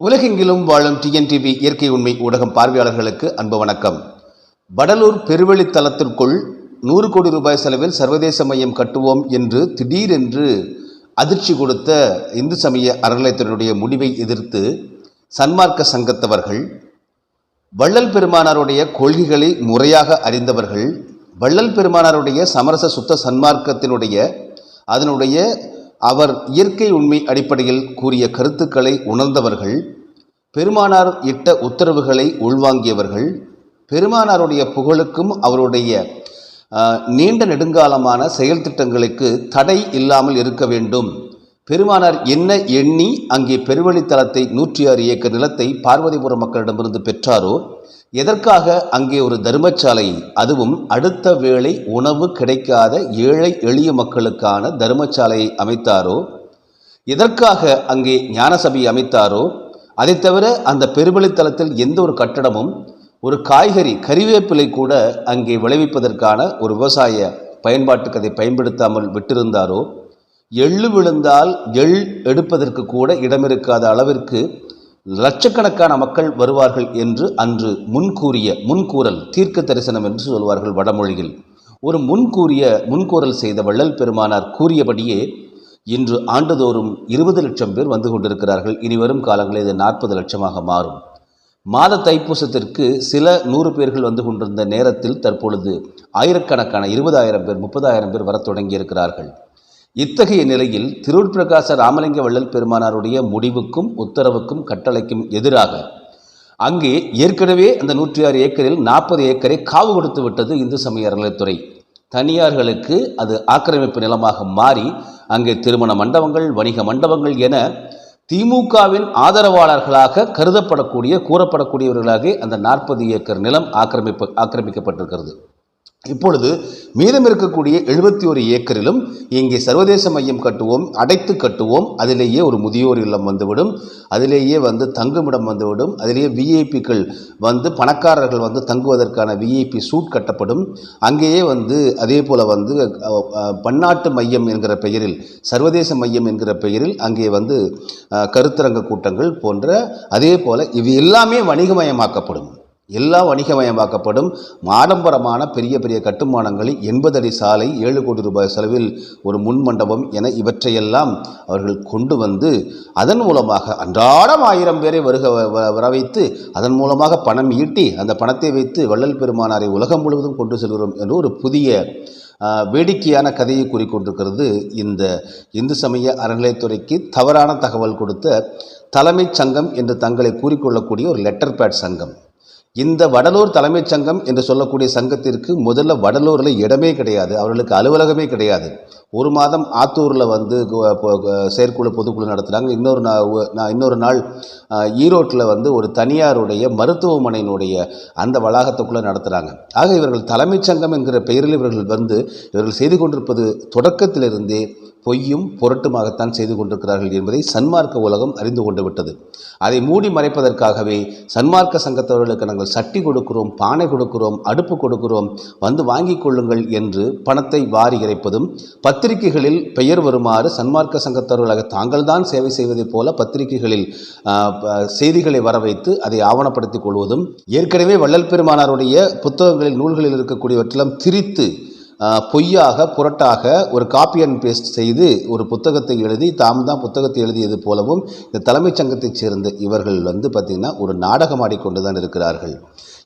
உலகெங்கிலும் வாழும் டிஎன்டிவி இயற்கை உண்மை ஊடகம் பார்வையாளர்களுக்கு அன்பு வணக்கம். வடலூர் பெருவழித்தலத்திற்குள் நூறு கோடி ரூபாய் செலவில் சர்வதேச மையம் கட்டுவோம் என்று திடீரென்று அதிர்ச்சி கொடுத்த இந்து சமய அறநிலையத்தினுடைய முடிவை எதிர்த்து சன்மார்க்க சங்கத்தவர்கள் வள்ளல் பெருமானாருடைய கொள்கைகளை முறையாக அறிந்தவர்கள் வள்ளல் பெருமானாருடைய சமரச சுத்த சன்மார்க்கத்தினுடைய அதனுடைய அவர் இயற்கை உண்மை அடிப்படையில் கூறிய கருத்துக்களை உணர்ந்தவர்கள் பெருமானார் இட்ட உத்தரவுகளை உள்வாங்கியவர்கள் பெருமானாருடைய புகழுக்கும் அவருடைய நீண்ட நெடுங்காலமான செயல் திட்டங்களுக்கு தடை இல்லாமல் இருக்க வேண்டும். பெருமானார் என்ன எண்ணி அங்கே பெருவழித்தலத்தை நூற்றி ஆறு ஏக்கர் நிலத்தை பார்வதிபுரம் மக்களிடமிருந்து பெற்றாரோ எதற்காக அங்கே ஒரு தர்மசாலை? அதுவும் அடுத்த வேளை உணவு கிடைக்காத ஏழை எளிய மக்களுக்கான தர்மசாலையை அமைத்தாரோ? எதற்காக அங்கே ஞானசபை அமைத்தாரோ? அதை தவிர அந்த பெருவழித்தலத்தில் எந்த ஒரு கட்டடமும் ஒரு காய்கறி கறிவேப்பிலை கூட அங்கே விளைவிப்பதற்கான ஒரு விவசாய பயன்பாட்டுக்கு அதை பயன்படுத்தாமல் விட்டிருந்தாரோ? எள்ளு விழுந்தால் எள் எடுப்பதற்கு கூட இடமிருக்காத அளவிற்கு லட்சக்கணக்கான மக்கள் வருவார்கள் என்று அன்று முன்கூறிய முன்கூறல் தீர்க்க தரிசனம் என்று சொல்வார்கள் வடமொழியில். ஒரு முன்கூறிய முன்கூறல் செய்த வள்ளல் பெருமானார் கூறியபடியே இன்று ஆண்டுதோறும் இருபது லட்சம் பேர் வந்து கொண்டிருக்கிறார்கள். இனி வரும் காலங்களில் இது நாற்பது லட்சமாக மாறும். மாத தைப்பூசத்திற்கு சில நூறு பேர்கள் வந்து கொண்டிருந்த நேரத்தில் தற்பொழுது ஆயிரக்கணக்கான இருபதாயிரம் பேர் முப்பதாயிரம் பேர் வரத் தொடங்கியிருக்கிறார்கள். இத்தகைய நிலையில் திருவுட் பிரகாச ராமலிங்க வள்ளல் பெருமானாருடைய முடிவுக்கும் உத்தரவுக்கும் கட்டளைக்கும் எதிராக அங்கே ஏற்கனவே அந்த நூற்றி ஆறு ஏக்கரில் நாற்பது ஏக்கரை காவு கொடுத்து விட்டது இந்து சமய அறநிலைத்துறை தனியார்களுக்கு அது ஆக்கிரமிப்பு நிலமாக மாறி அங்கே திருமண மண்டபங்கள் வணிக மண்டபங்கள் என திமுகவின் ஆதரவாளர்களாக கருதப்படக்கூடிய கூறப்படக்கூடியவர்களாக அந்த நாற்பது ஏக்கர் நிலம் ஆக்கிரமிப்பு ஆக்கிரமிக்கப்பட்டிருக்கிறது. இப்பொழுது மீதம் இருக்கக்கூடிய எழுபத்தி ஒரு ஏக்கரிலும் இங்கே சர்வதேச மையம் கட்டுவோம் அடைத்து கட்டுவோம். அதிலேயே ஒரு முதியோர் இல்லம் வந்துவிடும். அதிலேயே வந்து தங்குமிடம் வந்துவிடும். அதிலேயே விஐபிக்கள் வந்து பணக்காரர்கள் வந்து தங்குவதற்கான விஐபி சூட் கட்டப்படும். அங்கேயே வந்து அதே போல் வந்து பன்னாட்டு மையம் என்கிற பெயரில் சர்வதேச மையம் என்கிற பெயரில் அங்கே வந்து கருத்தரங்க கூட்டங்கள் போன்ற அதே போல் இது எல்லாமே வணிகமயமாக்கப்படும். எல்லாம் வணிகமயமாக்கப்படும் ஆடம்பரமான பெரிய பெரிய கட்டுமானங்களை எண்பது அடி சாலை ஏழு கோடி ரூபாய் செலவில் ஒரு முன் மண்டபம் என இவற்றையெல்லாம் அவர்கள் கொண்டு வந்து அதன் மூலமாக அன்றாடம் ஆயிரம் பேரை வருக வ- வ- வர வைத்து அதன் மூலமாக பணம் ஈட்டி அந்த பணத்தை வைத்து வள்ளல் பெருமானாரை உலகம் முழுவதும் கொண்டு செல்கிறோம் என்று ஒரு புதிய வேடிக்கையான கதையை கூறிக்கொண்டிருக்கிறது இந்த இந்து சமய அறநிலையத்துறைக்கு தவறான தகவல் கொடுத்த தலைமைச் சங்கம் என்று தங்களை கூறிக்கொள்ளக்கூடிய ஒரு லெட்டர் பேட் சங்கம். இந்த வடலூர் தலைமைச் சங்கம் என்று சொல்லக்கூடிய சங்கத்திற்கு முதல்ல வடலூரில் இடமே கிடையாது. அவர்களுக்கு அலுவலகமே கிடையாது. ஒரு மாதம் ஆத்தூரில் வந்து செயற்குழு பொதுக்குழு நடத்துகிறாங்க இன்னொரு நாள் நான் இன்னொரு நாள் ஈரோட்டில் வந்து ஒரு தனியாருடைய மருத்துவமனையினுடைய அந்த வளாகத்துக்குள்ளே நடத்துகிறாங்க ஆக இவர்கள் தலைமைச் சங்கம் என்கிற பெயரில் இவர்கள் வந்து இவர்கள் செய்து கொண்டிருப்பது தொடக்கத்திலிருந்தே பொய்யும் பொருட்டுமாகத்தான் செய்து கொண்டிருக்கிறார்கள் என்பதை சன்மார்க்க உலகம் அறிந்து கொண்டு விட்டது. அதை மூடி மறைப்பதற்காகவே சன்மார்க்க சங்கத்தவர்களுக்கு நாங்கள் சட்டி கொடுக்கிறோம் பானை கொடுக்கிறோம் அடுப்பு கொடுக்கிறோம் வந்து வாங்கிக் கொள்ளுங்கள் என்று பணத்தை வாரி இறைப்பதும் பத்திரிகைகளில் பெயர் வருமாறு சன்மார்க்க சங்கத்தவர்களாக தாங்கள்தான் சேவை செய்வதைப் போல பத்திரிகைகளில் செய்திகளை வர வைத்து அதை ஆவணப்படுத்திக் கொள்வதும் ஏற்கனவே வள்ளல் பெருமானாருடைய புத்தகங்களில் நூல்களில் இருக்கக்கூடியவற்றெல்லாம் திரித்து பொய்யாக புரட்டாக ஒரு காப்பி அண்ட் பேஸ்ட் செய்து ஒரு புத்தகத்தை எழுதி தாம் தான் புத்தகத்தை எழுதியது போலவும் இந்த தலைமைச் சங்கத்தைச் சேர்ந்த இவர்கள் வந்து பார்த்திங்கன்னா ஒரு நாடகம் ஆடிக்கொண்டு தான் இருக்கிறார்கள்.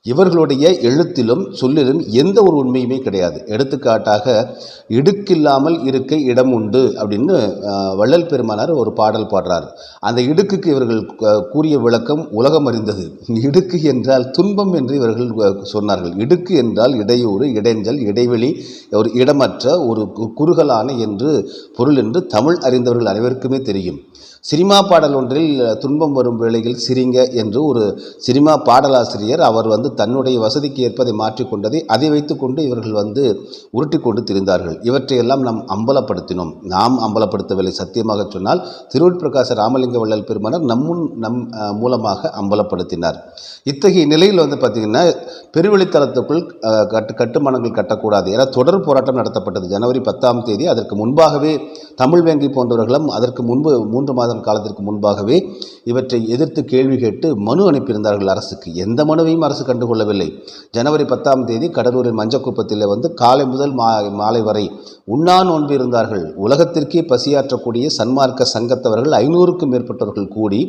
இவர்களுடைய எழுத்திலும் சொல்லிலும் எந்த ஒரு உண்மையுமே கிடையாது. எடுத்துக்காட்டாக இடுக்கில்லாமல் இருக்க இடம் உண்டு அப்படின்னு வள்ளல் பெருமானார் ஒரு பாடல் பாடுறார். அந்த இடுக்குக்கு இவர்கள் கூறிய விளக்கம் உலகம் அறிந்தது. இடுக்கு என்றால் துன்பம் என்று இவர்கள் சொன்னார்கள். இடுக்கு என்றால் இடையூறு இடைஞ்சல் இடைவெளி ஒரு இடமற்ற ஒரு கு- குறுகலான என்று பொருள் என்று தமிழ் அறிந்தவர்கள் அனைவருக்குமே தெரியும். சினிமா பாடல் ஒன்றில் துன்பம் வரும் வேளையில் சிரிங்க என்று ஒரு சினிமா பாடலாசிரியர் அவர் வந்து தன்னுடைய வசதிக்கு ஏற்பதை மாற்றிக்கொண்டதை அதை வைத்துக்கொண்டு இவர்கள் வந்து உருட்டி கொண்டு திரிந்தார்கள். இவற்றையெல்லாம் நாம் அம்பலப்படுத்தினோம். நாம் அம்பலப்படுத்தவில்லை. சத்தியமாக சொன்னால் திருவிட்பிரகாச ராமலிங்க வள்ளல் பெருமனர் நம்முன் நம் மூலமாக அம்பலப்படுத்தினார். இத்தகைய நிலையில் வந்து பார்த்திங்கன்னா பெருவெளித்தளத்துக்குள் கட்டு கட்டுமானங்கள் கட்டக்கூடாது என தொடர் போராட்டம் நடத்தப்பட்டது. ஜனவரி பத்தாம் தேதி அதற்கு முன்பாகவே தமிழ் வேங்கி போன்றவர்களும் அதற்கு முன்பு மூன்று மாதம் மாதம் காலத்திற்கு முன்பாகவே இவற்றை எதிர்த்து கேள்வி கேட்டு மனு அனுப்பியிருந்தார்கள் அரசுக்கு. எந்த மனுவையும் அரசு கண்டுகொள்ளவில்லை. ஜனவரி பத்தாம் தேதி கடலூரின் மஞ்சக்குப்பத்தில் வந்து காலை முதல் மா மாலை வரை உண்ணா நோன்பு இருந்தார்கள். உலகத்திற்கே பசியாற்றக்கூடிய சன்மார்க்க சங்கத்தவர்கள் ஐநூறுக்கும் மேற்பட்டவர்கள் கூடி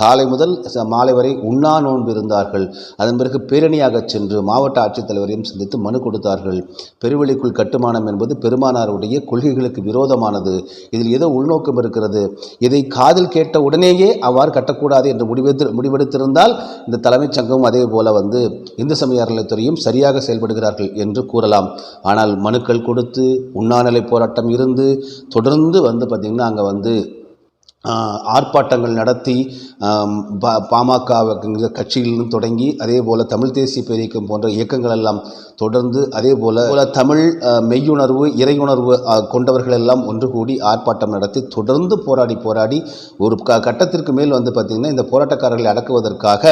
காலை முதல் மாலை வரை உண்ணா நோன்பு இருந்தார்கள். அதன் பிறகு பேரணியாக சென்று மாவட்ட ஆட்சித்தலைவரையும் சந்தித்து மனு கொடுத்தார்கள். பெருவெளிக்குள் கட்டுமானம் என்பது பெருமானாருடைய கொள்கைகளுக்கு விரோதமானது. இதில் ஏதோ உள்நோக்கம் இருக்கிறது. இதை கா காதில் கேட்ட உடனேயே அவ்வாறு கட்டக்கூடாது என்று முடிவெடுத்து முடிவெடுத்திருந்தால் இந்த தலைமைச் சங்கமும் அதே போல வந்து இந்து சமய அறநிலைத்துறையும் சரியாக செயல்படுகிறார்கள் என்று கூறலாம். ஆனால் மனுக்கள் கொடுத்து உண்ணாநிலை போராட்டம் இருந்து தொடர்ந்து வந்து பார்த்திங்கன்னா அங்கே வந்து ஆர்ப்பாட்டங்கள் நடத்தி பா பாமக கட்சியிலிருந்து தொடங்கி அதே போல் தமிழ் தேசிய பேரியக்கம் போன்ற இயக்கங்கள் எல்லாம் தொடர்ந்து அதே போல் போல தமிழ் மெய்யுணர்வு இறையுணர்வு கொண்டவர்கள் எல்லாம் ஒன்று கூடி ஆர்ப்பாட்டம் நடத்தி தொடர்ந்து போராடி போராடி ஒரு க கட்டத்திற்கு மேல் வந்து பார்த்திங்கன்னா இந்த போராட்டக்காரர்களை அடக்குவதற்காக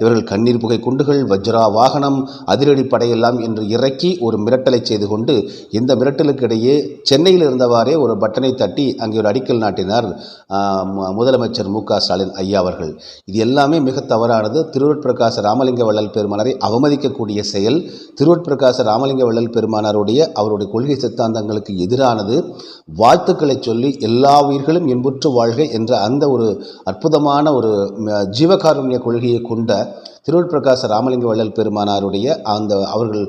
இவர்கள் கண்ணீர் புகை குண்டுகள் வஜ்ரா வாகனம் அதிரடி படையெல்லாம் என்று இறக்கி ஒரு மிரட்டலை செய்து கொண்டு இந்த மிரட்டலுக்கு இடையே சென்னையில் இருந்தவாறே ஒரு பட்டனை தட்டி அங்கே ஒரு அடிக்கல் நாட்டினார் முதலமைச்சர் மு க ஸ்டாலின் ஐயா அவர்கள். இது எல்லாமே மிக தவறானது. திருவட்பிரகாச ராமலிங்க வள்ளல் பெருமானாரை அவமதிக்கக்கூடிய செயல். திருவட்பிரகாச ராமலிங்க வள்ளல் பெருமானாருடைய அவருடைய கொள்கை சித்தாந்தங்களுக்கு எதிரானது. வாழ்த்துக்களை சொல்லி எல்லா உயிர்களும் இன்புற்று வாழ்க என்ற அந்த ஒரு அற்புதமான ஒரு ஜீவகாருண்ய கொள்கையை கொண்ட திருவட்பிரகாச ராமலிங்க வள்ளல் பெருமானாருடைய அந்த அவர்கள்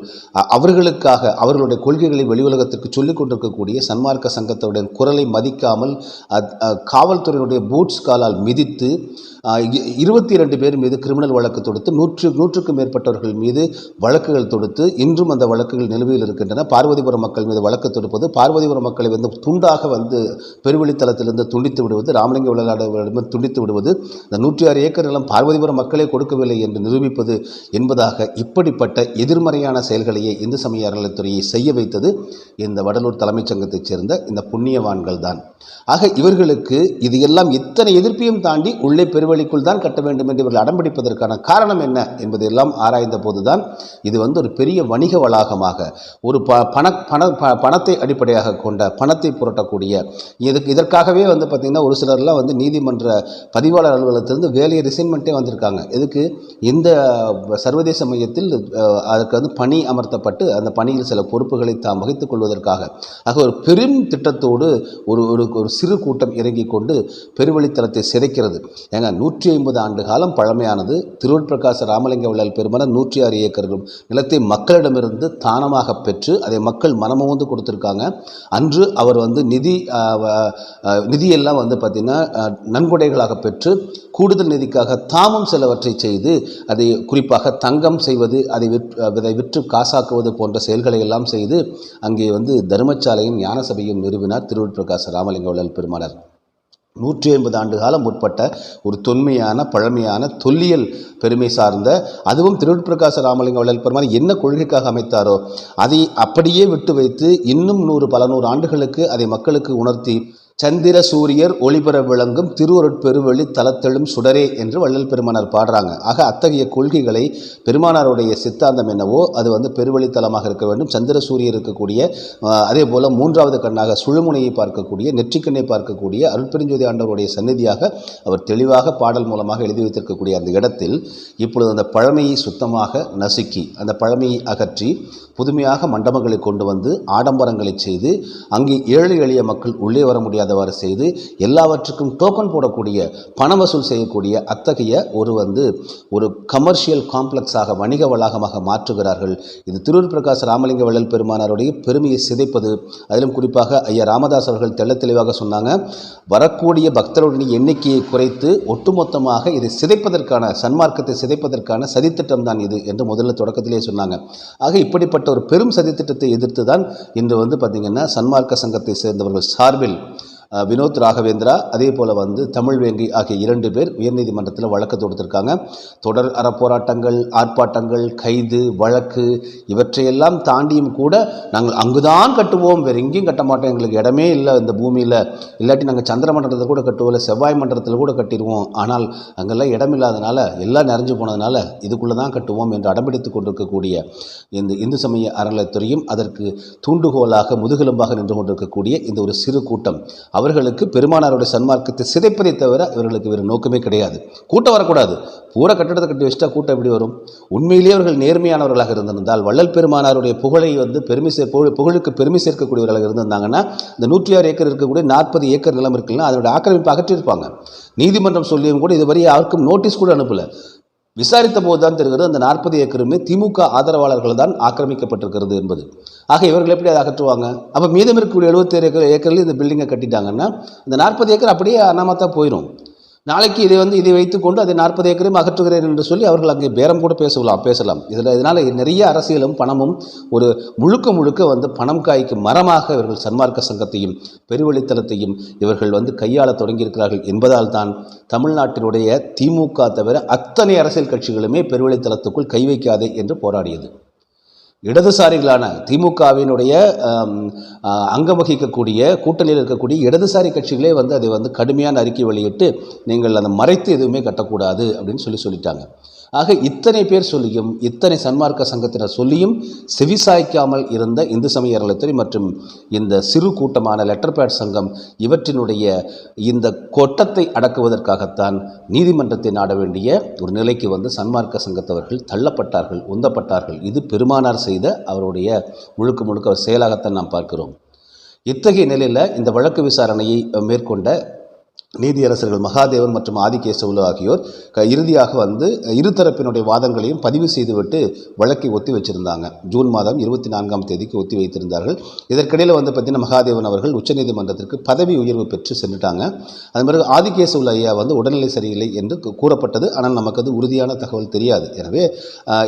அவர்களுக்காக அவர்களுடைய கொள்கைகளை வெளி உலகத்திற்கு சொல்லிக் கொண்டிருக்கக்கூடிய சன்மார்க்க சங்கத்தோட குரலை மதிக்காமல் காவல்துறையினுடைய பூட்ஸ் காலால் மிதித்து இருபத்தி இரண்டு பேர் மீது கிரிமினல் வழக்கு தொடுத்து நூற்று நூற்றுக்கும் மேற்பட்டவர்கள் மீது வழக்குகள் தொடுத்து இன்றும் அந்த வழக்குகள் நிலுவையில் இருக்கின்றன. பார்வதிபுரம் மக்கள் மீது வழக்கு தொடுப்பது பார்வதிபுரம் மக்களை வந்து துண்டாக வந்து பெருவெளித்தளத்திலிருந்து துண்டித்து விடுவது ராமலிங்க விளையாட துண்டித்து விடுவது இந்த நூற்றி ஆறு ஏக்கர் நிலம் பார்வதிபுரம் மக்களே கொடுக்கவில்லை என்று நிரூபிப்பது என்பதாக இப்படிப்பட்ட எதிர்மறையான செயல்களையே இந்து சமய அறநிலைத்துறையை செய்ய வைத்தது இந்த வடலூர் தலைமைச் சங்கத்தைச் சேர்ந்த இந்த புண்ணியவான்கள் தான் ஆக இவர்களுக்கு இது எல்லாம் இத்தனை எதிர்ப்பையும் தாண்டி உள்ளே வழிக்குள் தான் கட்ட வேண்டும் என்று இவர்கள் அடம்பிடிப்பதற்கான காரணம் என்ன என்பதெல்லாம் ஆராய்ந்த போதுதான் இது வந்து ஒரு பெரிய வணிக வளாகமாக ஒரு ப பண பண ப- பணத்தை அடிப்படையாக கொண்ட பணத்தை புரட்டக்கூடிய இதுக்கு இதற்காகவே வந்து பார்த்திங்கன்னா ஒரு சிலர்லாம் வந்து நீதிமன்ற பதிவாளர் அலுவலகத்திலிருந்து வேலையை ரிசைன்மெண்ட்டே வந்திருக்காங்க. எதுக்கு? இந்த சர்வதேச மையத்தில் அதற்கு வந்து பணி அமர்த்தப்பட்டு அந்த பணியில் சில பொறுப்புகளை தாம் வகித்துக் கொள்வதற்காக ஆக ஒரு பெரும் திட்டத்தோடு ஒரு ஒரு ஒரு சிறு கூட்டம் இறங்கிக் கொண்டு பெருவழித்தலத்தை சிதைக்கிறது. ஏங்க நூற்றி ஐம்பது ஆண்டு காலம் பழமையானது. திருவட்பிரகாச ராமலிங்க வள்ளல் பெருமன நூற்றி ஆறு ஏக்கர் நிலத்தை மக்களிடமிருந்து தானமாக பெற்று அதை மக்கள் மனமுவந்து கொடுத்துருக்காங்க. அன்று அவர் வந்து நிதி நிதியெல்லாம் வந்து பார்த்திங்கன்னா நன்கொடைகளாக பெற்று கூடுதல் நிதிக்காக தாமும் சிலவற்றை செய்து அதை குறிப்பாக தங்கம் செய்வது அதை விற் அதை விற்று காசாக்குவது போன்ற செயல்களை எல்லாம் செய்து அங்கே வந்து தர்மசாலையும் ஞான சபையும் நிறுவினார் திருவட்பிரகாச ராமலிங்க வள்ளல் பெருமானார். நூற்றி ஐம்பது ஆண்டு காலம் உட்பட்ட ஒரு தொன்மையான பழமையான தொல்லியல் பெருமை சார்ந்த அதுவும் திருவிட்பிரகாச ராமலிங்க வள்ளல் பெருமான் என்ன கொள்கைக்காக அமைத்தாரோ அதை அப்படியே விட்டு வைத்து இன்னும் நூறு பல நூறு ஆண்டுகளுக்கு அதை மக்களுக்கு உணர்த்தி சந்திர சூரியர் ஒளிபெற விளங்கும் திருவருட்பெருவெளி தலத்தெழும் சுடரே என்று வள்ளல் பெருமானார் பாடுறாங்க. ஆக அத்தகைய கொள்கைகளை பெருமானாருடைய சித்தாந்தம் என்னவோ அது வந்து பெருவெளி தலமாக இருக்க வேண்டும். சந்திர சூரியர் இருக்கக்கூடிய அதே போல் மூன்றாவது கண்ணாக சுழுமுனையை பார்க்கக்கூடிய நெற்றிக்கண்ணை பார்க்கக்கூடிய அருட்பெருஞ்சோதி ஆண்டவருடைய சந்நிதியாக அவர் தெளிவாக பாடல் மூலமாக எழுதி வைத்திருக்கக்கூடிய அந்த இடத்தில் இப்பொழுது அந்த பழமையை சுத்தமாக நசுக்கி அந்த பழமையை அகற்றி புதுமையாக மண்டபங்களை கொண்டு வந்து ஆடம்பரங்களை செய்து அங்கே ஏழை எளிய மக்கள் உள்ளே வர முடியாதவாறு செய்து எல்லாவற்றுக்கும் டோக்கன் போடக்கூடிய பண வசூல் செய்யக்கூடிய அத்தகைய ஒரு வந்து ஒரு கமர்ஷியல் காம்ப்ளெக்ஸாக வணிக வளாகமாக மாற்றுகிறார்கள். இது திருவூர் பிரகாஷ் ராமலிங்க வள்ளல் பெருமானாருடைய பெருமையை சிதைப்பது. அதிலும் குறிப்பாக ஐயா ராமதாஸ் அவர்கள் தெள்ள தெளிவாக சொன்னாங்க வரக்கூடிய பக்தர்களுடைய எண்ணிக்கையை குறைத்து ஒட்டுமொத்தமாக இதை சிதைப்பதற்கான சன்மார்க்கத்தை சிதைப்பதற்கான சதித்திட்டம் தான் இது என்று முதல்ல தொடக்கத்திலே சொன்னாங்க. ஆக இப்படிப்பட்ட ஒரு பெரும் சதித்திட்டத்தை எதிர்த்து தான் இன்று வந்து பார்த்திங்கன்னா சன்மார்க்க சங்கத்தை சேர்ந்தவர்கள் சார்பில் வினோத் ராகவேந்திரா அதே போல் வந்து தமிழ் வேங்கி ஆகிய இரண்டு பேர் உயர்நீதிமன்றத்தில் வழக்கு தொடுத்திருக்காங்க. தொடர் அறப்போராட்டங்கள் ஆர்ப்பாட்டங்கள் கைது வழக்கு இவற்றையெல்லாம் தாண்டியும் கூட நாங்கள் அங்குதான் கட்டுவோம். வேறு எங்கேயும் கட்ட மாட்டோம். எங்களுக்கு இடமே இல்லை. இந்த பூமியில் இல்லாட்டி நாங்கள் சந்திர மண்டலத்தில் கூட கட்டுவோம். இல்லை செவ்வாய் மண்டலத்தில் கூட கட்டிடுவோம் ஆனால் அங்கெல்லாம் இடம் இல்லாதனால எல்லாம் நிறைஞ்சு போனதுனால இதுக்குள்ளே தான் கட்டுவோம் என்று அடம்பிடித்து கொண்டிருக்கக்கூடிய இந்த இந்து சமய அறநிலைத்துறையும் அதற்கு தூண்டுகோலாக முதுகெலும்பாக நின்று கொண்டிருக்கக்கூடிய இந்த ஒரு சிறு கூட்டம் அவர்களுக்கு பெருமானாருடைய சன்மார்க்கத்தை சிதைப்பதை தவிர இவர்களுக்கு வேறு நோக்கமே கிடையாது. கூட்டம் வரக்கூடாது. பூரா கட்டடத்தை கட்டி வச்சுட்டா கூட்டம் எப்படி வரும்? உண்மையிலேயே அவர்கள் நேர்மையானவர்களாக இருந்திருந்தால் வள்ளல் பெருமானாருடைய புகழை வந்து பெருமை சே புகழுக்கு பெருமை சேர்க்கக்கூடியவர்களாக இருந்திருந்தாங்கன்னா இந்த நூற்றி ஆறு ஏக்கர் இருக்கக்கூடிய நாற்பது ஏக்கர் நிலம் இருக்குல்ல அதனுடைய ஆக்கிரமிப்பு அகற்றியிருப்பாங்க. நீதிமன்றம் சொல்லியும் கூட இதுவரை யாருக்கும் நோட்டீஸ் கூட அனுப்பலை. விசாரித்த போது தான் தெரிகிறது அந்த நாற்பது ஏக்கருமே திமுக ஆதரவாளர்கள் தான் ஆக்கிரமிக்கப்பட்டிருக்கிறது என்பது. ஆக இவர்கள் எப்படி அதை அகற்றுவாங்க? அப்போ மீதம் இருக்கக்கூடிய எழுபத்தேழு ஏக்கர் ஏக்கரில் இந்த பில்டிங்கை கட்டிட்டாங்கன்னா இந்த நாற்பது ஏக்கர் அப்படியே அனாமத்தா போயிடும் நாளைக்கு இதை வந்து இதை வைத்துக்கொண்டு அதை நாற்பது ஏக்கரையும் அகற்றுகிறேன் என்று சொல்லி அவர்கள் அங்கே பேரம் கூட பேசலாம் பேசலாம். இதில் இதனால் நிறைய அரசியலும் பணமும் ஒரு முழுக்க முழுக்க வந்து பணம் காய்க்கும் மரமாக இவர்கள் சன்மார்க்க சங்கத்தையும் பெருவழித்தனத்தையும் இவர்கள் வந்து கையாள தொடங்கியிருக்கிறார்கள் என்பதால் தான் தமிழ்நாட்டினுடைய திமுக தவிர அத்தனை அரசியல் கட்சிகளுமே பெருவழித்தளத்துக்குள் கை வைக்காதே என்று போராடியது. இடதுசாரிகளான திமுகவினுடைய அங்கம் வகிக்கக்கூடிய கூட்டணியில் இருக்கக்கூடிய இடதுசாரி கட்சிகளே வந்து அதை வந்து கடுமையான அறிக்கை வெளியிட்டு நீங்கள் அதை மறைத்து எதுவுமே கட்டக்கூடாது அப்படின்னு சொல்லி சொல்லிட்டாங்க. ஆக இத்தனை பேர் சொல்லியும் இத்தனை சன்மார்க்க சங்கத்தினர் சொல்லியும் செவிசாய்க்காமல் இருந்த இந்து சமய அறநிலையத்துறை மற்றும் இந்த சிறு கூட்டமான லெட்டர் பேட் சங்கம் இவற்றினுடைய இந்த கொட்டத்தை அடக்குவதற்காகத்தான் நீதிமன்றத்தை நாட வேண்டிய ஒரு நிலைக்கு வந்து சன்மார்க்க சங்கத்தவர்கள் தள்ளப்பட்டார்கள் உந்தப்பட்டார்கள். இது பெருமானார் செய்த அவருடைய முழுக்க முழுக்க செயலாகத்தான் நாம் பார்க்கிறோம். இத்தகைய நிலையில் இந்த வழக்கு விசாரணையை மேற்கொண்ட நீதியரசர்கள் மகாதேவன் மற்றும் ஆதிகேசவுலு ஆகியோர் இறுதியாக வந்து இருதரப்பினுடைய வாதங்களையும் பதிவு செய்துவிட்டு வழக்கை ஒத்தி வச்சிருந்தாங்க. ஜூன் மாதம் இருபத்தி நான்காம் தேதிக்கு ஒத்தி வைத்திருந்தார்கள். இதற்கிடையில் வந்து பார்த்தீங்கன்னா மகாதேவன் அவர்கள் உச்சநீதிமன்றத்திற்கு பதவி உயர்வு பெற்று சென்றுட்டாங்க. அது பிறகு ஆதிகேசவுலு ஐயா வந்து உடல்நிலை சரியில்லை என்று கூறப்பட்டது. ஆனால் நமக்கு அது உறுதியான தகவல் தெரியாது. எனவே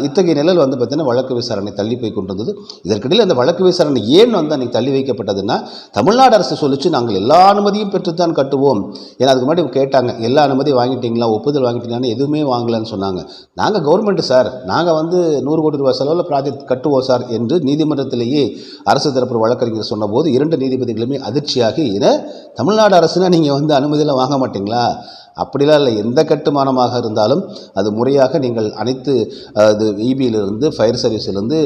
இத்தகைய நிலையில் வந்து பார்த்தீங்கன்னா வழக்கு விசாரணை தள்ளி போய் கொண்டிருந்தது. இதற்கிடையில் அந்த வழக்கு விசாரணை ஏன் வந்து அன்னைக்கு தள்ளி வைக்கப்பட்டதுன்னா தமிழ்நாடு அரசு சொல்லிச்சு நாங்கள் எல்லா அனுமதியும் பெற்றுத்தான் கட்டுவோம். ஏன்னா அதுக்கு முன்னாடி கேட்டாங்க எல்லா அனுமதியும் வாங்கிட்டீங்களா ஒப்புதல் வாங்கிட்டீங்களான்னு எதுவுமே வாங்கலைன்னு சொன்னாங்க. நாங்கள் கவர்மெண்ட்டு சார் நாங்கள் வந்து நூறு கோடி ரூபாய் செலவில் ப்ராஜெக்ட் கட்டுவோம் சார் என்று நீதிமன்றத்திலேயே அரசு தரப்பு வழக்கறிஞர் சொன்னபோது இரண்டு நீதிபதிகளுமே அதிர்ச்சியாகி ஏன்னா தமிழ்நாடு அரசுனா நீங்கள் வந்து அனுமதியெல்லாம் வாங்க மாட்டீங்களா? அப்படிலாம் இல்லை. எந்த கட்டுமானமாக இருந்தாலும் அது முறையாக நீங்கள் அனைத்து அது இபியிலிருந்து ஃபயர் சர்வீஸிலிருந்து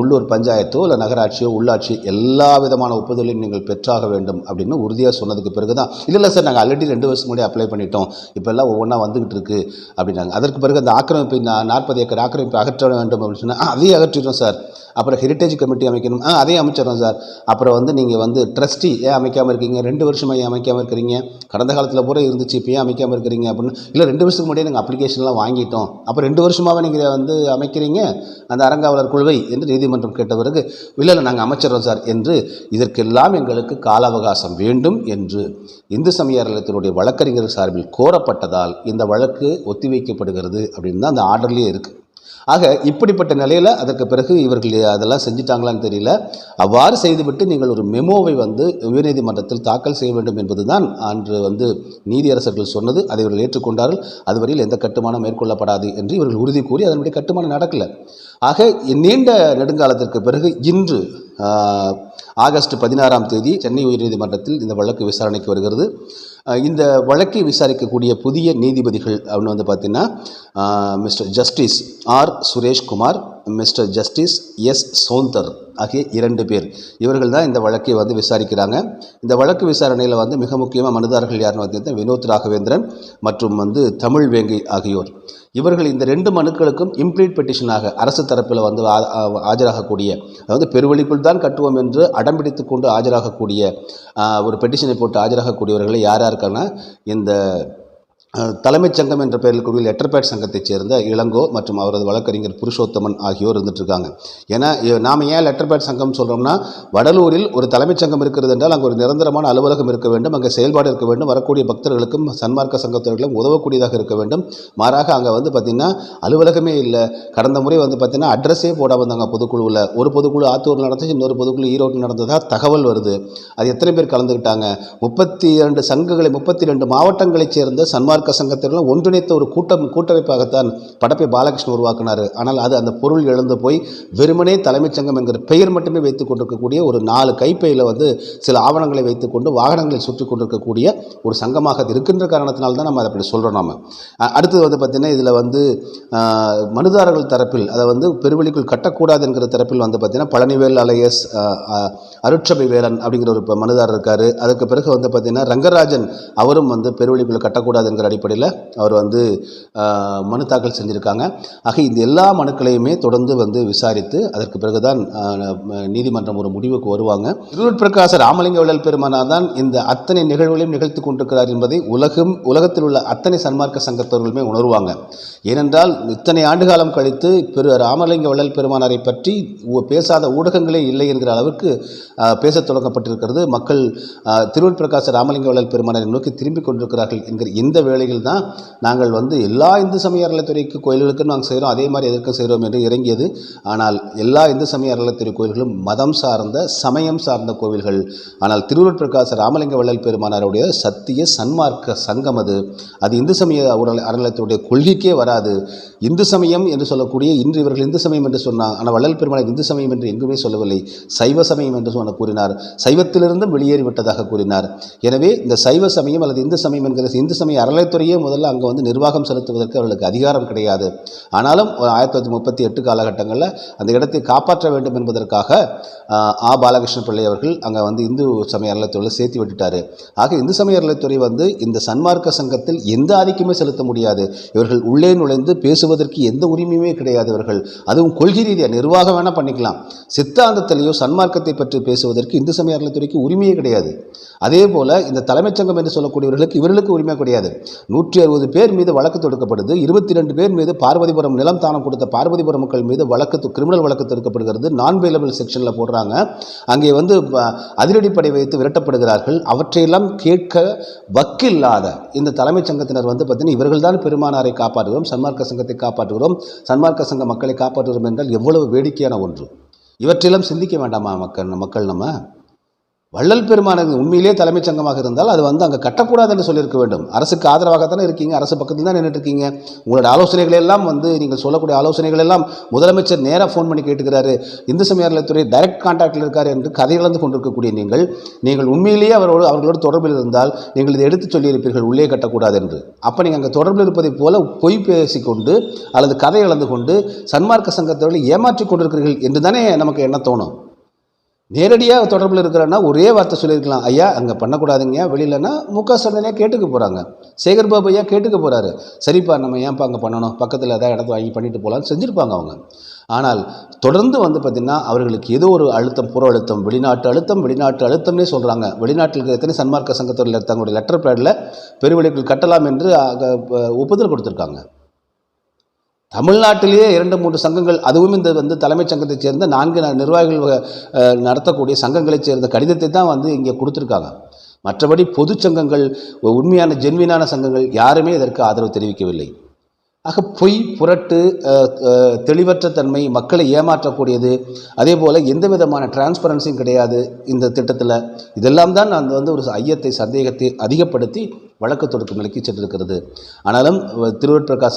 உள்ளூர் பஞ்சாயத்தோ இல்லை நகராட்சியோ உள்ளாட்சி எல்லா விதமான ஒப்புதலையும் நீங்கள் பெற்றாக வேண்டும் அப்படின்னு உறுதியாக சொன்னதுக்கு பிறகு தான் இல்லை இல்லை சார் நாங்கள் ஆல்ரெடி ரெண்டு வருஷம் முன்னாடி அப்ளை பண்ணிட்டோம். இப்போ எல்லாம் ஒவ்வொன்றா வந்துகிட்டு இருக்கு அப்படின்னாங்க. அதற்கு பிறகு அந்த ஆக்கிரமிப்பை நான் நாற்பது ஏக்கர் ஆக்கிரமிப்பை அகற்ற வேண்டும் அப்படின்னு சொன்னால் அதையும் அகற்றிடுறோம் சார். அப்புறம் ஹெரிட்டேஜ் கமிட்டி அமைக்கணும். ஆ அதையும் அமைச்சிடறோம் சார். அப்புறம் வந்து நீங்கள் வந்து ட்ரஸ்டி ஏன் அமைக்காமல் இருக்கீங்க? ரெண்டு வருஷமாக ஏன் அமைக்காமல் இருக்கிறீங்க? கடந்த காலத்தில் பூரா இருந்துச்சு இப்போ ஏன் அமைக்காமல் இருக்கிறீங்க அப்படின்னு. இல்லை ரெண்டு வருஷத்துக்கு முன்னாடியே நாங்கள் அப்ளிகேஷன்லாம் வாங்கிட்டோம். அப்போ ரெண்டு வருஷமாகவே நீங்கள் வந்து அமைக்கிறீங்க? அந்த அறங்காவலர் குழுவை என்று நீதிமன்றம் கேட்ட பிறகு இல்லை இல்லை நாங்கள் அமைச்சிடறோம் சார் என்று இதற்கெல்லாம் எங்களுக்கு கால அவகாசம் வேண்டும் என்று இந்து சமய அறநிலையத்தினுடைய வழக்கறிஞர் சார்பில் கோரப்பட்டதால் இந்த வழக்கு ஒத்திவைக்கப்படுகிறது அப்படின்னு தான் அந்த ஆர்டர்லேயே இருக்குது ஆக இப்படிப்பட்ட நிலையில் அதற்கு பிறகு இவர்கள் அதெல்லாம் செஞ்சிட்டாங்களான்னு தெரியல. அவ்வாறு செய்துவிட்டு நீங்கள் ஒரு மெமோவை வந்து உயர்நீதிமன்றத்தில் தாக்கல் செய்ய வேண்டும் என்பதுதான் அன்று வந்து நீதியரசர்கள் சொன்னது. அதை இவர்கள் ஏற்றுக்கொண்டார்கள். அதுவரையில் எந்த கட்டுமானம் மேற்கொள்ளப்படாது என்று இவர்கள் உறுதி கூறி அதனுடைய கட்டுமானம் நடக்கலை. ஆக நீண்ட நெடுங்காலத்திற்கு பிறகு இன்று ஆகஸ்ட் பதினாறாம் தேதி சென்னை உயர்நீதிமன்றத்தில் இந்த வழக்கு விசாரணைக்கு வருகிறது. இந்த வழக்கை விசாரிக்கக்கூடிய புதிய நீதிபதிகள் அப்படின்னு வந்து பார்த்தீங்கன்னா mister justice R Sureshkumar mister justice S Sounder ஆகிய இரண்டு பேர். இவர்கள் தான் இந்த வழக்கை வந்து விசாரிக்கிறாங்க. இந்த வழக்கு விசாரணையில் வந்து மிக முக்கியமாக மனுதாரர்கள் யாருன்னு பார்த்தீங்கன்னா வினோத் ராகவேந்திரன் மற்றும் வந்து தமிழ் வேங்கை ஆகியோர். இவர்கள் இந்த ரெண்டு மனுக்களுக்கும் இம்ப்ளீட் பெட்டிஷனாக அரசு தரப்பில் வந்து ஆ- ஆஜராகக்கூடிய அதாவது பெருவெளிக்குள் தான் கட்டுவோம் என்று அடம்பிடித்து கொண்டு ஆஜராகக்கூடிய ஒரு பெட்டிஷனை போட்டு ஆஜராகக்கூடியவர்களை யார் யார் இருக்காங்கன்னா இந்த தலைமைச் சங்கம் என்ற பெயரில் கூடிய லெட்டர்பேட் சங்கத்தைச் சேர்ந்த இளங்கோ மற்றும் அவரது வழக்கறிஞர் புருஷோத்தமன் ஆகியோர் இருந்துட்டுருக்காங்க. ஏன்னா நாம் ஏன் லெட்டர்பேட் சங்கம் சொல்கிறோம்னா வடலூரில் ஒரு தலைமைச் சங்கம் இருக்கிறது என்றால் அங்கே ஒரு நிரந்தரமான அலுவலகம் இருக்க வேண்டும் அங்கே செயல்பாடு இருக்க வேண்டும் வரக்கூடிய பக்தர்களுக்கும் சன்மார்க்க சங்கத்தினர்களும் உதவக்கூடியதாக இருக்க வேண்டும். மாறாக அங்கே வந்து பார்த்திங்கன்னா அலுவலகமே இல்லை. கடந்த முறை வந்து பார்த்திங்கன்னா அட்ரஸே போடாம வந்தாங்க பொதுக்குழுவில். ஒரு பொதுக்குழு ஆத்தூர் நடந்துச்சு இன்னொரு பொதுக்குழு ஈரோட்டில் நடந்ததாக தகவல் வருது. அது எத்தனை பேர் கலந்துக்கிட்டாங்க? முப்பத்தி இரண்டு சங்கங்களை முப்பத்தி ரெண்டு மாவட்டங்களைச் சேர்ந்த சன்மார்க்க மார்க்க சங்கத்தினரும் ஒன்றிணைத்த ஒரு கூட்டம் கூட்டமைப்பாகத்தான் படப்பை பாலகிருஷ்ணன் உருவாக்கினார். ஆனால் அது அந்த பொருள் இழந்து போய் வெறுமனே தலைமைச் சங்கம் என்கிற பெயர் மட்டுமே வைத்துக் கொண்டிருக்கக்கூடிய ஒரு நாலு கைப்பையில் வந்து சில ஆவணங்களை வைத்துக்கொண்டு வாகனங்களை சுற்றி கொண்டிருக்கக்கூடிய ஒரு சங்கமாக இருக்கின்ற காரணத்தினால்தான் நம்ம அதை அப்படி சொல்கிறோம் நாம். அடுத்தது வந்து பார்த்திங்கன்னா இதில் வந்து மனுதாரர்கள் தரப்பில் அதை வந்து பெருவெளிக்குள் கட்டக்கூடாது என்கிற தரப்பில் வந்து பார்த்திங்கன்னா பழனிவேல் அலையஸ் அருட்சபை வேலன் அப்படிங்கிற ஒரு மனுதாரர் இருக்கார். அதுக்கு பிறகு வந்து பார்த்திங்கன்னா ரங்கராஜன் அவரும் வந்து பெருவெளிக்குள் கட்டக்கூடாது என்கிற அடிப்படையில் அவர் வந்து மனு தாக்கல் செஞ்சுருக்காங்க. ஆக இந்த எல்லா மனுக்களையுமே தொடர்ந்து வந்து விசாரித்து அதற்கு பிறகுதான் நீதிமன்றம் ஒரு முடிவுக்கு வருவாங்க. திருவூர் பிரகாச ராமலிங்க விழல் பெருமானார் தான் இந்த அத்தனை நிகழ்வுகளையும் நிகழ்த்து கொண்டிருக்கிறார் என்பதை உலகம் உலகத்தில் உள்ள அத்தனை சன்மார்க்க சங்கத்தவர்களுமே உணர்வாங்க. ஏனென்றால் இத்தனை ஆண்டு காலம் கழித்து பெரு ராமலிங்க வள்ளல் பெருமானாரை பற்றி பேசாத ஊடகங்களே இல்லை என்கிற அளவுக்கு ஆஹ், பேசத் தொடங்கப்பட்டிருக்கிறது. மக்கள் ஆஹ், திருவூர் பிரகாச ராமலிங்க வள்ளல் பெருமானாரை நோக்கி திரும்பிக் கொண்டிருக்கிறார்கள் என்கிற இந்த வேளையில் தான் நாங்கள் வந்து எல்லா இந்து சமய அறநிலைத்துறைக்கு கோயில்களுக்கும் நாங்கள் செய்கிறோம் அதே மாதிரி எதற்கும் செய்கிறோம் என்று இறங்கியது. ஆனால் எல்லா இந்து சமய அறநிலைத்துறை கோயில்களும் மதம் சார்ந்த சமயம் சார்ந்த கோவில்கள். ஆனால் திருவூர் பிரகாச ராமலிங்க வள்ளல் பெருமானாருடைய சத்திய சன்மார்க்க சங்கம் அது. அது இந்து சமய உடல் அறநிலையத்துடைய கொள்கைக்கே வராது. இந்து சமயம் என்று சொல்லக்கூடிய இன்று இவர்கள் இந்து சமயம் என்று சொன்னார் ஆனால் வள்ளல் பெருமானார் இந்து சமயம் என்று எங்குமே சொல்லவில்லை. சைவ சமயம் என்று சொன்ன கூறினார். சைவத்திலிருந்தும் வெளியேறிவிட்டதாக கூறினார். எனவே இந்த சைவ சமயம் அல்லது இந்து சமயம் என்கிற இந்து சமய அறநிலைத்துறையே முதல்ல அங்கே வந்து நிர்வாகம் செலுத்துவதற்கு அவர்களுக்கு அதிகாரம் கிடையாது. ஆனாலும் ஒரு ஆயிரத்தி தொள்ளாயிரத்தி முப்பத்தி எட்டு காலகட்டங்களில் அந்த இடத்தை காப்பாற்ற வேண்டும் என்பதற்காக ஆ பாலகிருஷ்ண பிள்ளை அவர்கள் அங்கே வந்து இந்து சமய அறநிலைத்துறையில் சேர்த்து விட்டுட்டார். ஆக இந்து சமய அறநிலைத்துறை வந்து இந்த சன்மார்க்க சங்கத்தில் எந்த ஆதிக்கமே செலுத்த முடியாது. இவர்கள் உள்ளே நுழைந்து பேசுவதற்கு எந்த உரிமையுமே கிடையாது இவர்கள். அதுவும் கொள்கை ரீதியாக நிர்வாகம் வேணால் பண்ணிக்கலாம். சித்தாந்தத்திலேயோ சன்மார்க்கத்தை பற்றி பேசுவதற்கு இந்து சமய அறநிலைத்துறைக்கு உரிமையே கிடையாது. அதே போல் இந்த தலைமைச் சங்கம் என்று சொல்லக்கூடியவர்களுக்கு இவர்களுக்கு உரிமை கிடையாது. நூற்றி அறுபது பேர் மீது வழக்கு தொடுக்கப்படுது. இருபத்தி ரெண்டு பேர் மீது பார்வதிபுரம் நிலம் தானம் கொடுத்த பார்வதிபுரம் மக்கள் மீது வழக்கு கிரிமினல் வழக்கு தொடுக்கப்படுகிறது. நான் பெயிலபிள் செக்ஷனில் போடுறாங்க. அங்கே வந்து அதிரடிப்படை வைத்து விரட்டப்படுகிறார்கள். அவற்றையெல்லாம் கேட்க வக்கில்லாத இந்த தலைமைச் சங்கத்தினர் வந்து பார்த்தீங்கன்னா இவர்கள் தான் பெருமானாரை காப்பாற்றுகிறோம் சன்மார்க்க சங்கத்தை காப்பாற்றுகிறோம். சன்மார்க்க சங்க மக்களை காப்பாற்றுகிறோம் என்றால் எவ்வளவு வேடிக்கையான ஒன்று. இவற்றையெல்லாம் சிந்திக்க வேண்டாமா மக்கள் மக்கள் நம்ம? வள்ளல் பெருமானது உண்மையிலே தலைமைச் சங்கமாக இருந்தால் அது வந்து அங்கே கட்டக்கூடாது என்று சொல்லியிருக்க வேண்டும். அரசுக்கு ஆதரவாகத்தானே இருக்கீங்க? அரசு பக்கத்தில் தான் நின்றுட்டு இருக்கீங்க. உங்களோட ஆலோசனைகள் எல்லாம் வந்து நீங்கள் சொல்லக்கூடிய ஆலோசனைகள் எல்லாம் முதலமைச்சர் நேராக ஃபோன் பண்ணி கேட்டுக்கிறாரு. இந்து சமய அறநிலையத்துறை டைரக்ட் கான்டாக்டில் இருக்கார் என்று கதை கொண்டிருக்கக்கூடிய நீங்கள் நீங்கள் உண்மையிலேயே அவரோடு அவர்களோடு தொடர்பில் இருந்தால் நீங்கள் இதை எடுத்து சொல்லியிருப்பீர்கள் உள்ளே கட்டக்கூடாது என்று. அப்போ நீங்கள் அங்கே தொடர்பில் இருப்பதைப் போல பொய் பேசிக்கொண்டு அல்லது கதை இழந்து கொண்டு சன்மார்க்க சங்கத்தவர்களை ஏமாற்றிக் கொண்டிருக்கிறீர்கள் என்று தானே நமக்கு என்ன தோணும். நேரடியாக தொடர்பில் இருக்கிறன்னா ஒரே வார்த்தை சொல்லியிருக்கலாம். ஐயா அங்கே பண்ணக்கூடாதுங்க. வெளியிலனா மு க ஸ்டாலினே கேட்டுக்க போகிறாங்க சேகர் பாபு ஐயா கேட்டுக்க போகிறாரு சரிப்பா நம்ம ஏன்ப்பா அங்கே பண்ணணும்? பக்கத்தில் ஏதாவது இடத்த வாங்கி பண்ணிட்டு போகலான்னு செஞ்சுருப்பாங்க அவங்க. ஆனால் தொடர்ந்து வந்து பார்த்திங்கன்னா அவர்களுக்கு ஏதோ ஒரு அழுத்தம் புற அழுத்தம் வெளிநாட்டு அழுத்தம் வெளிநாட்டு அழுத்தம்னே சொல்கிறாங்க வெளிநாட்டில் இருக்கிற எத்தனை சன்மார்க்க சங்கத்தில் தங்களுடைய லெட்டர் பேடில் பெருவெளிக்குள் கட்டலாம் என்று ஒப்புதல் கொடுத்துருக்காங்க. தமிழ்நாட்டிலேயே இரண்டு மூன்று சங்கங்கள் அதுவும் இந்த வந்து தலைமைச் சங்கத்தைச் சேர்ந்த நான்கு நிர்வாகிகள் நடத்தக்கூடிய சங்கங்களைச் சேர்ந்த கடிதத்தை தான் வந்து இங்கே கொடுத்துருக்காங்க. மற்றபடி பொதுச் சங்கங்கள் உண்மையான ஜென்வினான சங்கங்கள் யாருமே இதற்கு ஆதரவு தெரிவிக்கவில்லை. ஆக பொய் புரட்டு தெளிவற்ற தன்மை மக்களை ஏமாற்றக்கூடியது. அதே போல் எந்த விதமான டிரான்ஸ்பரன்சியும் கிடையாது இந்த திட்டத்தில். இதெல்லாம் தான் அந்த வந்து ஒரு ஐயத்தை சந்தேகத்தை அதிகப்படுத்தி வழக்கு தொடுக்கும் நிலைக்கு சென்றிருக்கிறது. ஆனாலும் அஹ்,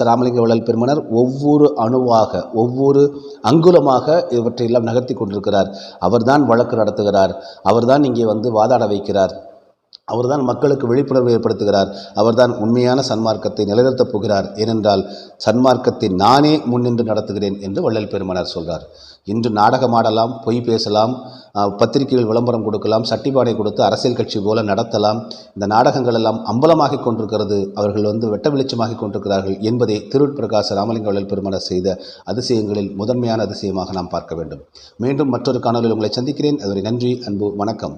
ராமலிங்க வள்ளல் பெருமனர் ஒவ்வொரு அணுவாக ஒவ்வொரு அங்குலமாக இவற்றையெல்லாம் நகர்த்தி கொண்டிருக்கிறார். அவர்தான் வழக்கு நடத்துகிறார். அவர்தான் இங்கே வந்து வாதாட வைக்கிறார். அவர்தான் மக்களுக்கு விழிப்புணர்வு ஏற்படுத்துகிறார். அவர்தான் உண்மையான சன்மார்க்கத்தை நிலைநிறுத்தப் போகிறார். ஏனென்றால் சன்மார்க்கத்தை நானே முன்னின்று நடத்துகிறேன் என்று வள்ளல் பெருமனார் சொல்கிறார் இன்று நாடகம் ஆடலாம் பொய் பேசலாம் பத்திரிகைகள் விளம்பரம் கொடுக்கலாம் சட்டிப்பாடை கொடுத்து அரசியல் கட்சி போல நடத்தலாம். இந்த நாடகங்கள் எல்லாம் அம்பலமாகிக் கொண்டிருக்கிறது. அவர்கள் வந்து வெட்ட வெளிச்சமாகிக் கொண்டிருக்கிறார்கள் என்பதை திருட்பிரகாச ராமலிங்க வள்ளல் பெருமனார் செய்த அதிசயங்களில் முதன்மையான அதிசயமாக நாம் பார்க்க வேண்டும். மீண்டும் மற்றொரு காணொலியில் உங்களை சந்திக்கிறேன். அதுவரை நன்றி அன்பு வணக்கம்.